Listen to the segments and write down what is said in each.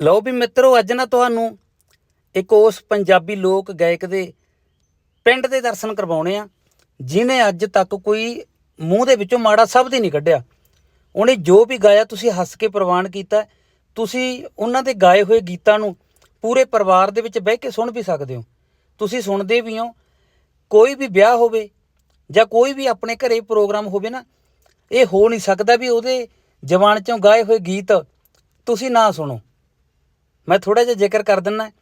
ਲਓ ਵੀ ਮਿੱਤਰੋ, ਅੱਜ ਨਾ ਤੁਹਾਨੂੰ ਇੱਕ ਉਸ ਪੰਜਾਬੀ ਲੋਕ ਗਾਇਕ ਦੇ ਪਿੰਡ ਦੇ ਦਰਸ਼ਨ ਕਰਵਾਉਣੇ ਆ, ਜਿਨੇ ਅੱਜ ਤੱਕ ਕੋਈ ਮੂੰਹ ਦੇ ਵਿੱਚੋਂ ਮਾੜਾ ਸ਼ਬਦ ਹੀ ਨਹੀਂ ਕੱਢਿਆ। ਉਹਨੇ ਜੋ ਵੀ ਗਾਇਆ ਤੁਸੀਂ ਹੱਸ ਕੇ ਪ੍ਰਵਾਨ ਕੀਤਾ, ਤੁਸੀਂ ਉਹਨਾਂ ਦੇ ਗਾਏ ਹੋਏ ਗੀਤਾਂ ਨੂੰ ਪੂਰੇ ਪਰਿਵਾਰ ਦੇ ਵਿੱਚ ਬਹਿ ਕੇ ਸੁਣ ਵੀ ਸਕਦੇ ਹੋ। ਤੁਸੀਂ ਸੁਣਦੇ ਵੀ ਹੋ, ਕੋਈ ਵੀ ਵਿਆਹ ਹੋਵੇ ਜਾਂ ਕੋਈ ਵੀ ਆਪਣੇ ਘਰੇ ਪ੍ਰੋਗਰਾਮ ਹੋਵੇ ਨਾ, ਇਹ ਹੋ ਨਹੀਂ ਸਕਦਾ ਵੀ ਉਹਦੇ ਜ਼ਬਾਨ ਚੋਂ ਗਾਏ ਹੋਏ ਗੀਤ ਤੁਸੀਂ ਨਾ ਸੁਣੋ। ਮੈਂ ਥੋੜਾ ਜਿਹਾ ਜ਼ਿਕਰ ਕਰ ਦਿੰਨਾ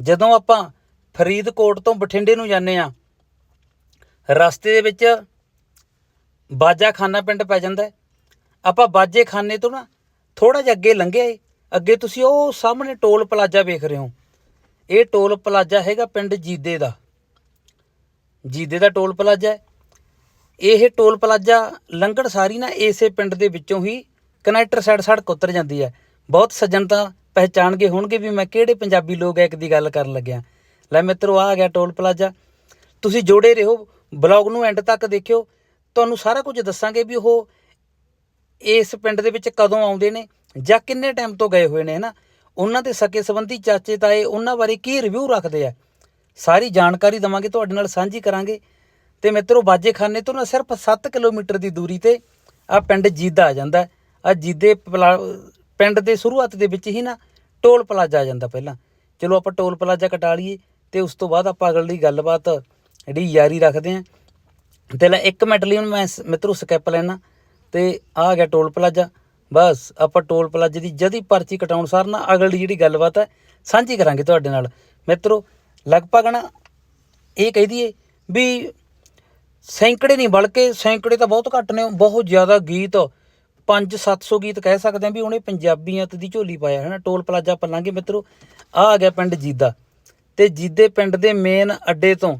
ਜਦੋਂ ਆਪਾਂ ਫਰੀਦਕੋਟ ਤੋਂ ਬਠਿੰਡੇ ਨੂੰ ਜਾਂਦੇ ਆ ਰਸਤੇ ਦੇ ਵਿੱਚ ਬਾਜਾਖਾਨਾ ਪਿੰਡ ਪੈ ਜਾਂਦਾ ਆਪਾਂ ਬਾਜੇਖਾਨੇ ਤੋਂ ਨਾ ਥੋੜਾ ਜਿਹਾ ਅੱਗੇ ਲੰਘੇ ਅੱਗੇ ਤੁਸੀਂ ਉਹ ਸਾਹਮਣੇ ਟੋਲ ਪਲਾਜ਼ਾ ਵੇਖ ਰਹੇ ਹੋ। ਇਹ ਟੋਲ ਪਲਾਜ਼ਾ ਹੈਗਾ ਪਿੰਡ ਜੀਦੇ ਦਾ। ਜੀਦੇ ਦਾ ਟੋਲ ਪਲਾਜ਼ਾ ਹੈ। ਇਹ ਟੋਲ ਪਲਾਜ਼ਾ ਲੰਘਣ ਸਾਰੀ ਨਾ ਇਸੇ ਪਿੰਡ ਦੇ ਵਿੱਚੋਂ ਹੀ ਕਨੈਕਟਰ ਸਾਈਡ ਸੜਕ ਉਤਰ ਜਾਂਦੀ ਹੈ। ਬਹੁਤ ਸੱਜਣਤਾ ਪਹਿਚਾਣ ਗਏ ਹੋਣਗੇ ਵੀ ਮੈਂ ਕਿਹੜੇ ਪੰਜਾਬੀ ਲੋਕ ਐਕ ਦੀ ਗੱਲ ਕਰਨ ਲੱਗਿਆ। ਲੈ ਮਿੱਤਰੋ ਆ ਗਿਆ ਟੋਲ ਪਲਾਜ਼ਾ। ਤੁਸੀਂ ਜੋੜੇ ਰਹੋ, ਬਲੌਗ ਨੂੰ ਐਂਡ ਤੱਕ ਦੇਖਿਓ। ਤੁਹਾਨੂੰ ਸਾਰਾ ਕੁਝ ਦੱਸਾਂਗੇ ਵੀ ਉਹ ਇਸ ਪਿੰਡ ਦੇ ਵਿੱਚ ਕਦੋਂ ਆਉਂਦੇ ਨੇ ਜਾਂ ਕਿੰਨੇ ਟਾਈਮ ਤੋਂ ਗਏ ਹੋਏ ਨੇ, ਹਨਾ? ਉਹਨਾਂ ਦੇ ਸਕੇ ਸੰਬੰਧੀ ਚਾਚੇ ਤਾਏ ਉਹਨਾਂ ਬਾਰੇ ਕੀ ਰਿਵਿਊ ਰੱਖਦੇ ਆ? ਸਾਰੀ ਜਾਣਕਾਰੀ ਦਵਾਂਗੇ, ਤੁਹਾਡੇ ਨਾਲ ਸਾਂਝੀ ਕਰਾਂਗੇ। ਤੇ ਮਿੱਤਰੋ, ਬਾਜੇਖਾਨੇ ਤੋਂ ਨਾ ਸਿਰਫ 7 ਕਿਲੋਮੀਟਰ ਦੀ ਦੂਰੀ ਤੇ ਆ ਪਿੰਡ ਜੀਦਾ ਆ ਜਾਂਦਾ। ਆ ਜੀਦੇ ਪਲਾ- ਪਿੰਡ ਦੇ ਸ਼ੁਰੂਆਤ ਦੇ ਵਿੱਚ ਹੀ ਨਾ ਟੋਲ ਪਲਾਜ਼ਾ ਆ ਜਾਂਦਾ ਪਹਿਲਾਂ। ਚਲੋ ਆਪਾਂ ਟੋਲ ਪਲਾਜ਼ਾ ਕਟਾ ਲਈਏ ਤੇ ਉਸ ਤੋਂ ਬਾਅਦ ਆਪਾਂ ਅਗਲੀ ਗੱਲਬਾਤ ਜਿਹੜੀ ਯਾਰੀ ਰੱਖਦੇ ਆਂ ਤੇ ਲੈ ਇੱਕ ਮਿੰਟ ਲਈ ਹੁਣ ਮੈਂ ਸ- ਮਿੱਤਰੋ ਸਕੈਪ ਲੈਣਾ ਤੇ ਆ ਗਿਆ ਟੋਲ ਪਲਾਜ਼ਾ। ਬਸ ਆਪਾਂ ਟੋਲ ਪਲਾਜ਼ੇ ਦੀ ਜਦੀ ਪਰਚੀ ਕਟਾਉਣ ਸਾਰ ਨਾ ਅਗਲੀ ਜਿਹੜੀ ਗੱਲਬਾਤ ਹੈ ਸਾਂਝੀ ਕਰਾਂਗੇ ਤੁਹਾਡੇ ਨਾਲ। ਮਿੱਤਰੋ, ਲਗਭਗ ਨਾ ਇਹ ਕਹਿ ਦਈਏ ਵੀ ਸੈਂਕੜੇ ਨਹੀਂ ਬਲਕਿ ਸੈਂਕੜੇ ਤਾਂ ਬਹੁਤ ਘੱਟ ਨੇ, ਬਹੁਤ ਜ਼ਿਆਦਾ ਗੀਤ 5-700 ਗੀਤ ਕਹਿ ਸਕਦੇ ਆ ਵੀ ਉਹਨੇ ਪੰਜਾਬੀਅਤ ਦੀ ਝੋਲੀ ਪਾਇਆ ਹੈ ਨਾ, ਟੋਲ ਪਲਾਜ਼ਾ ਪੱਲਾਂਗੇ ਲਾਂਗੇ ਮਿੱਤਰੋ ਆ ਆ ਗਿਆ ਪਿੰਡ ਜੀਦਾ। ਤੇ ਜੀਦੇ ਪਿੰਡ ਦੇ ਮੇਨ ਅੱਡੇ ਤੋਂ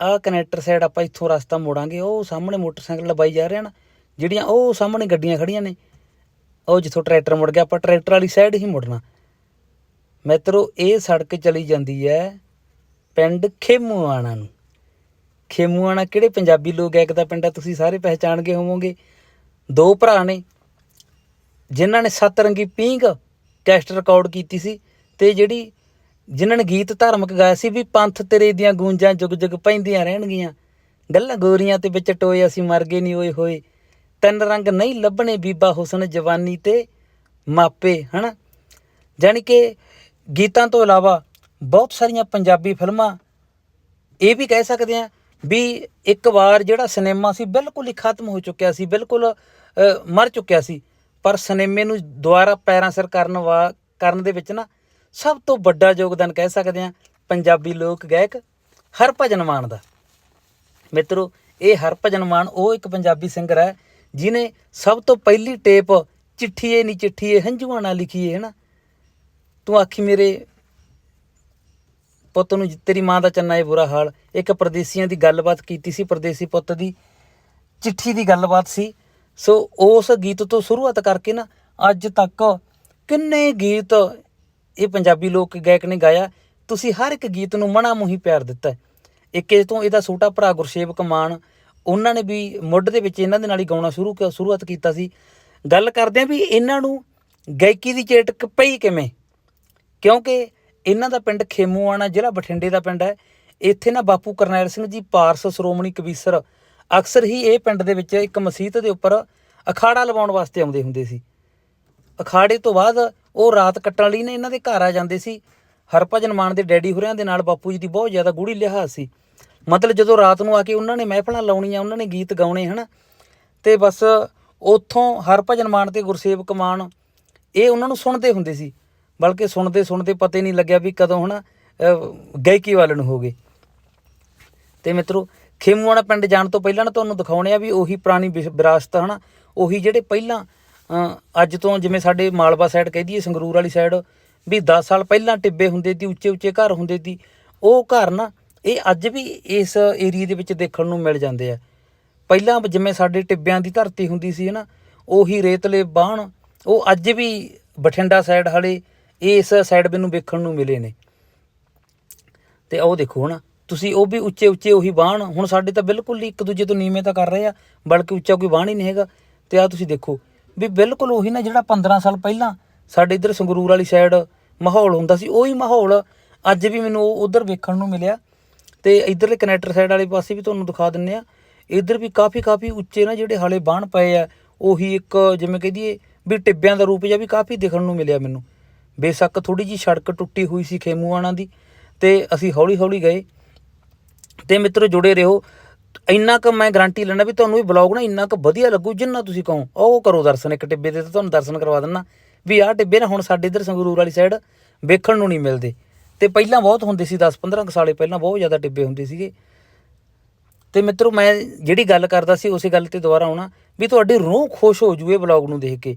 ਆਹ ਕਨੈਕਟਰ ਸਾਈਡ ਆਪਾਂ ਇੱਥੋਂ ਰਸਤਾ ਮੋੜਾਂਗੇ, ਉਹ ਸਾਹਮਣੇ ਮੋਟਰਸਾਈਕਲ ਲਵਾਈ ਜਾ ਰਹੇ ਹਨ, ਜਿਹੜੀਆਂ ਉਹ ਸਾਹਮਣੇ ਗੱਡੀਆਂ ਖੜੀਆਂ ਨੇ। ਉਹ ਜਿੱਥੋਂ ਟਰੈਕਟਰ ਮੁੜ ਗਿਆ, ਆਪਾਂ ਟਰੈਕਟਰ ਵਾਲੀ ਸਾਈਡ ਹੀ ਮੁੜਨਾ। ਮਿੱਤਰੋ, ਇਹ ਸੜਕ ਚਲੀ ਜਾਂਦੀ ਹੈ ਪਿੰਡ ਖੇਮੂਆਣਾ ਨੂੰ। ਖੇਮੂਆਣਾ ਕਿਹੜੇ ਪੰਜਾਬੀ ਲੋਕ ਐ ਇੱਕ ਦਾ ਪਿੰਡ ਆ ਤੁਸੀਂ ਸਾਰੇ ਪਹਿਚਾਣ ਗਏ ਹੋਵੋਗੇ। ਦੋ ਭਰਾ ਨੇ, ਜਿਨ੍ਹਾਂ ਨੇ ਸੱਤ ਰੰਗੀ ਪੀਂਘ ਕੈਸਟ ਰਿਕਾਰਡ ਕੀਤੀ ਸੀ ਤੇ ਜਿਹੜੀ ਜਿਨ੍ਹਾਂ ਨੇ ਗੀਤ ਧਾਰਮਿਕ ਗਾਇਆ ਸੀ ਵੀ ਪੰਥ ਤੇਰੇ ਦੀਆਂ ਗੂੰਜਾਂ ਜੁਗ ਜੁਗ ਪੈਂਦੀਆਂ ਰਹਿਣਗੀਆਂ, ਗੱਲਾਂ ਗੋਰੀਆਂ ਤੇ ਵਿੱਚ ਟੋਏ ਅਸੀਂ ਮਰ ਗਏ ਨਹੀਂ ਓਏ ਹੋਏ। ਤਿੰਨ ਰੰਗ ਨਹੀਂ ਲੱਭਣੇ ਬੀਬਾ ਹੁਸਨ ਜਵਾਨੀ ਤੇ ਮਾਪੇ, ਹਨਾ? ਜਾਣੀ ਕਿ ਗੀਤਾਂ ਤੋਂ ਇਲਾਵਾ ਬਹੁਤ ਸਾਰੀਆਂ ਪੰਜਾਬੀ ਫਿਲਮਾਂ ਇਹ ਵੀ ਕਹਿ ਸਕਦੇ ਆ ਵੀ ਇੱਕ ਵਾਰ ਜਿਹੜਾ ਸਿਨੇਮਾ ਸੀ ਬਿਲਕੁਲ ਹੀ ਖਤਮ ਹੋ ਚੁੱਕਿਆ ਸੀ, ਬਿਲਕੁਲ ਮਰ ਚੁੱਕਿਆ ਸੀ। ਪਰ ਸਿਨੇਮੇ ਨੂੰ ਦੁਬਾਰਾ ਪੈਰਾਂ ਸਿਰ ਕਰਨ ਵਾ, ਕਰਨ ਦੇ ਵਿੱਚ ਨਾ ਸਭ ਤੋਂ ਵੱਡਾ ਯੋਗਦਾਨ ਕਹਿ ਸਕਦੇ ਆ ਪੰਜਾਬੀ ਲੋਕ ਗਾਇਕ ਹਰਭਜਨ ਮਾਨ ਦਾ। ਮਿੱਤਰੋ, ਇਹ ਹਰਭਜਨ ਮਾਨ ਉਹ ਇੱਕ ਪੰਜਾਬੀ ਸਿੰਗਰ ਹੈ ਜਿਨੇ ਸਭ ਤੋਂ ਪਹਿਲੀ ਟੇਪ ਚਿੱਠੀਏ ਨੀ ਚਿੱਠੀਏ ਹੰਝੂਆਂ ਨਾਲ ਲਿਖੀਏ ਹੈ ਨਾ। ਤੂੰ ਆਖੀ ਮੇਰੇ ਪੁੱਤ ਨੂੰ ਤੇਰੀ ਮਾਂ ਦਾ ਚੰਨਾ ਇਹ ਬੁਰਾ ਹਾਲ। ਇੱਕ ਪਰਦੇਸੀਆਂ ਦੀ ਗੱਲਬਾਤ ਕੀਤੀ ਸੀ, ਪਰਦੇਸੀ ਪੁੱਤ ਦੀ ਚਿੱਠੀ ਦੀ ਗੱਲਬਾਤ ਸੀ। ਸੋ ਉਸ ਗੀਤ ਤੋਂ ਸ਼ੁਰੂਆਤ ਕਰਕੇ ਨਾ ਅੱਜ ਤੱਕ ਕਿੰਨੇ ਗੀਤ ਇਹ ਪੰਜਾਬੀ ਲੋਕ ਗਾਇਕ ਨੇ ਗਾਇਆ। ਤੁਸੀਂ ਹਰ ਇੱਕ ਗੀਤ ਨੂੰ ਮਣਾ ਮੂੰਹੀ ਪਿਆਰ ਦਿੱਤਾ ਇੱਕ ਇਹ ਤੋਂ ਇਹਦਾ ਛੋਟਾ ਭਰਾ ਗੁਰਸੇਵਕ ਮਾਨ ਉਹਨਾਂ ਨੇ ਵੀ ਮੁੱਢ ਦੇ ਵਿੱਚ ਇਹਨਾਂ ਦੇ ਨਾਲ ਹੀ ਗਾਉਣਾ ਸ਼ੁਰੂ ਕ- ਸ਼ੁਰੂਆਤ ਕੀਤਾ ਸੀ। ਗੱਲ ਕਰਦੇ ਆ ਵੀ ਇਹਨਾਂ ਨੂੰ ਗਾਇਕੀ ਦੀ ਚੇਟਕ ਪਈ ਕਿਵੇਂ? ਕਿਉਂਕਿ ਇਹਨਾਂ ਦਾ ਪਿੰਡ ਖੇਮੂਆਣਾ ਜ਼ਿਲ੍ਹਾ ਬਠਿੰਡੇ ਦਾ ਪਿੰਡ ਹੈ। ਇੱਥੇ ਨਾ ਬਾਪੂ ਕਰਨੈਲ ਸਿੰਘ ਜੀ, ਪਾਰਸ ਸ਼੍ਰੋਮਣੀ ਕਵੀਸਰ ਅਕਸਰ ਹੀ ਇਹ ਪਿੰਡ ਦੇ ਵਿੱਚ ਇੱਕ ਮਸਜਿਦ ਦੇ ਉੱਪਰ ਅਖਾੜਾ ਲਵਾਉਣ ਵਾਸਤੇ ਆਉਂਦੇ ਹੁੰਦੇ ਸੀ। ਅਖਾੜੇ ਤੋਂ ਬਾਅਦ ਉਹ ਰਾਤ ਕੱਟਣ ਲਈ ਨਾ ਇਹਨਾਂ ਦੇ ਘਰ ਆ ਜਾਂਦੇ ਸੀ। ਹਰਭਜਨ ਮਾਨ ਦੇ ਡੈਡੀ ਹੋਰਿਆਂ ਦੇ ਨਾਲ ਬਾਪੂ ਜੀ ਦੀ ਬਹੁਤ ਜ਼ਿਆਦਾ ਗੂੜੀ ਲਿਹਾਜ਼ ਸੀ। ਮਤਲਬ ਜਦੋਂ ਰਾਤ ਨੂੰ ਆ ਕੇ ਉਹਨਾਂ ਨੇ ਮਹਿਫਲਾਂ ਲਾਉਣੀਆਂ ਉਹਨਾਂ ਨੇ ਗੀਤ ਗਾਉਣੇ ਹਨਾ। ਤੇ ਬਸ ਉੱਥੋਂ ਹਰਭਜਨ ਮਾਨ ਤੇ ਗੁਰਸੇਵਕ ਮਾਨ ਇਹ ਉਹਨਾਂ ਨੂੰ ਸੁਣਦੇ ਹੁੰਦੇ ਸੀ। ਬਲਕਿ ਸੁਣਦੇ ਸੁਣਦੇ ਪਤਾ ਹੀ ਨਹੀਂ ਲੱਗਿਆ ਵੀ ਕਦੋਂ ਹਨਾ ਅਹ, ਗਾਇਕੀ ਵੱਲ ਨੂੰ ਹੋ ਗਏ। ਤੇ ਮਿੱਤਰੋ ਖੇਮੂਆਣਾ ਪਿੰਡ ਜਾਣ ਤੋਂ ਪਹਿਲਾਂ ਨਾ ਤੁਹਾਨੂੰ ਦਿਖਾਉਣੇ ਆ ਵੀ ਉਹੀ ਪੁਰਾਣੀ ਵਿਸ- ਵਿਰਾਸਤ ਹਨਾ? ਉਹੀ ਜਿਹੜੇ ਪਹਿਲਾਂ ਅੱਜ ਤੋਂ ਜਿਵੇਂ ਸਾਡੇ ਮਾਲਵਾ ਸਾਈਡ ਕਹਿ ਦਈਏ, ਸੰਗਰੂਰ ਵਾਲੀ ਸਾਈਡ ਵੀ 10 ਸਾਲ ਪਹਿਲਾਂ ਟਿੱਬੇ ਹੁੰਦੇ ਸੀ ਉੱਚੇ ਉੱਚੇ ਘਰ ਹੁੰਦੇ ਸੀ, ਉਹ ਘਰ ਨਾ, ਇਹ ਅੱਜ ਵੀ ਇਸ ਏਰੀਆ ਦੇ ਵਿੱਚ ਦੇਖਣ ਨੂੰ ਮਿਲ ਜਾਂਦੇ ਆ। ਪਹਿਲਾਂ ਜਿਵੇਂ ਸਾਡੇ ਟਿੱਬਿਆਂ ਦੀ ਧਰਤੀ ਹੁੰਦੀ ਸੀ, ਹਨਾ, ਉਹੀ ਰੇਤਲੇ ਬਾਣ, ਉਹ ਅੱਜ ਵੀ ਬਠਿੰਡਾ ਸਾਈਡ ਹਲੇ ਇਸ ਸਾਈਡ ਮੈਨੂੰ ਵੇਖਣ ਨੂੰ ਮਿਲੇ ਨੇ। ਤੇ ਉਹ ਦੇਖੋ, ਹਨਾ ਤੁਸੀਂ ਉਹ ਵੀ ਉੱਚੇ ਉੱਚੇ ਉਹੀ ਬਾਣ, ਹੁਣ ਸਾਡੇ ਤਾਂ ਬਿਲਕੁਲ ਹੀ ਇੱਕ ਦੂਜੇ ਤੋਂ ਨੀਵੇਂ ਤਾਂ ਕਰ ਰਹੇ ਆ, ਬਲਕਿ ਉੱਚਾ ਕੋਈ ਬਾਣ ਹੀ ਨਹੀਂ ਹੈਗਾ। ਤੇ ਆ ਤੁਸੀਂ ਦੇਖੋ, ਵੀ ਬਿਲਕੁਲ ਉਹੀ ਨਾ ਜਿਹੜਾ 15 ਸਾਲ ਪਹਿਲਾਂ ਸਾਡੇ ਇੱਧਰ ਸੰਗਰੂਰ ਵਾਲੀ ਸਾਈਡ ਮਾਹੌਲ ਹੁੰਦਾ ਸੀ, ਉਹੀ ਮਾਹੌਲ ਅੱਜ ਵੀ ਮੈਨੂੰ ਉਧਰ ਵੇਖਣ ਨੂੰ ਮਿਲਿਆ। ਤੇ ਇਧਰਲੇ ਕਨੈਕਟਰ ਸਾਈਡ ਵਾਲੇ ਪਾਸੇ ਵੀ ਤੁਹਾਨੂੰ ਦਿਖਾ ਦਿੰਨੇ ਆ, ਇਧਰ ਵੀ ਕਾਫੀ ਕਾਫੀ ਉੱਚੇ ਨਾ ਜਿਹੜੇ ਹਾਲੇ ਬਾਣ ਪਏ ਆ, ਉਹੀ ਇੱਕ ਜਿਵੇਂ ਕਹਿ ਕਹਦੀਏ ਵੀ ਟਿੱਬਿਆਂ ਦਾ ਰੂਪ ਜਿਹਾ ਵੀ ਕਾਫੀ ਦਿਖਣ ਨੂੰ ਮਿਲਿਆ ਮੈਨੂੰ। ਬੇਸ਼ੱਕ ਥੋੜੀ ਜੀ ਸੜਕ ਟੁੱਟੀ ਹੋਈ ਸੀ ਖੇਮੂਆਣਾ ਦੀ, ਤੇ ਅਸੀਂ ਹੌਲੀ ਹੌਲੀ ਗਏ। ਤੇ ਮਿੱਤਰੋ ਜੁੜੇ ਰਹੋ। ਇੰਨਾ ਕੁ ਮੈਂ ਗਾਰੰਟੀ ਲੈਣਾ ਵੀ ਤੁਹਾਨੂੰ ਇਹ ਬਲੌਗ ਨਾ ਇੰਨਾ ਕੁ ਵਧੀਆ ਲੱਗੂ, ਜਿੰਨਾ ਤੁਸੀਂ ਕਹੋ। ਉਹ ਕਰੋ ਦਰਸ਼ਨ ਇੱਕ ਟਿੱਬੇ ਦੇ ਤੇ ਤੁਹਾਨੂੰ ਦਰਸ਼ਨ ਕਰਵਾ ਦਿੰਨਾ ਵੀ ਆਹ ਟਿੱਬੇ ਨਾ ਹੁਣ ਸਾਡੇ ਇੱਧਰ ਸੰਗਰੂਰ ਵਾਲੀ ਸਾਈਡ ਵੇਖਣ ਨੂੰ ਨਹੀਂ ਮਿਲਦੇ। ਤੇ ਪਹਿਲਾਂ ਬਹੁਤ ਹੁੰਦੇ ਸੀ 10-15 ਸਾਲੇ ਪਹਿਲਾਂ ਬਹੁਤ ਜ਼ਿਆਦਾ ਟਿੱਬੇ ਹੁੰਦੇ ਸੀਗੇ। ਤੇ ਮਿੱਤਰੋ ਮੈਂ ਜਿਹੜੀ ਗੱਲ ਕਰਦਾ ਸੀ, ਉਸੇ ਗੱਲ ਤੇ ਦੁਬਾਰਾ ਆਉਣਾ। ਵੀ ਤੁਹਾਡੀ ਰੂਹ ਖੁਸ਼ ਹੋ ਜੂਏ ਬਲੌਗ ਨੂੰ ਦੇਖ ਕੇ।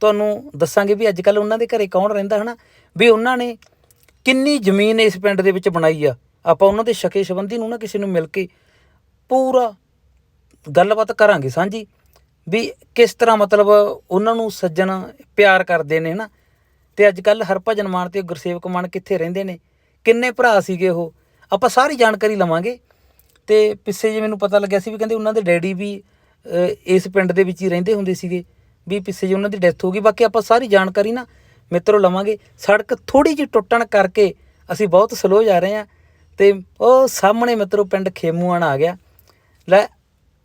ਤੁਹਾਨੂੰ ਦੱਸਾਂਗੇ ਵੀ ਅੱਜ ਕੱਲ ਉਹਨਾਂ ਦੇ ਘਰੇ ਕੌਣ ਰਹਿੰਦਾ ਹਨਾ? ਵੀ ਉਹਨਾਂ ਨੇ ਕਿੰਨੀ ਜ਼ਮੀਨ ਇਸ ਪਿੰਡ ਦੇ ਵਿੱਚ ਬਣਾਈ ਆ। ਆਪਾਂ ਉਹਨਾਂ ਦੇ ਸ਼ਕੇ ਸੰਬੰਧੀ ਨੂੰ ਨਾ ਕਿਸੇ ਨੂੰ ਮਿਲ ਕੇ ਪੂਰਾ ਗੱਲਬਾਤ ਕਰਾਂਗੇ, ਸਾਂਝੀ। ਵੀ ਕਿਸ ਤਰ੍ਹਾਂ ਮਤਲਬ ਉਹਨਾਂ ਨੂੰ ਸੱਜਣ ਪਿਆਰ ਕਰਦੇ ਨੇ ਹਨਾ ਤੇ ਅੱਜ ਕੱਲ ਹਰਭਜਨ ਮਾਨ ਤੇ ਗੁਰਸੇਵਕ ਮਾਨ ਕਿੱਥੇ ਰਹਿੰਦੇ ਨੇ? ਕਿੰਨੇ ਭਰਾ ਸੀਗੇ ਉਹ? ਆਪਾਂ ਸਾਰੀ ਜਾਣਕਾਰੀ ਲਵਾਂਗੇ। ਤੇ ਪਿੱਛੇ ਜੇ ਮੈਨੂੰ ਪਤਾ ਲੱਗਿਆ ਸੀ ਵੀ ਕਹਿੰਦੇ ਉਹਨਾਂ ਦੇ ਡੈਡੀ ਵੀ ਇਸ ਪਿੰਡ ਦੇ ਵਿੱਚ ਹੀ ਰਹਿੰਦੇ ਹੁੰਦੇ ਸੀਗੇ। ਵੀ ਪਿੱਛੇ ਜੇ ਉਹਨਾਂ ਦੀ ਡੈਥ ਹੋ ਗਈ, ਬਾਕੀ ਆਪਾਂ ਸਾਰੀ ਜਾਣਕਾਰੀ ਨਾ ਮਿੱਤਰੋ ਲਵਾਂਗੇ। ਸੜਕ ਥੋੜੀ ਜਿਹੀ ਟੁੱਟਣ ਕਰਕੇ ਅਸੀਂ ਬਹੁਤ ਸਲੋ ਜਾ ਰਹੇ ਹਾਂ। ਤੇ ਉਹ ਸਾਹਮਣੇ ਮਿੱਤਰੋ ਪਿੰਡ ਖੇਮੂਆਣਾ ਆ ਗਿਆ। ਲੈ,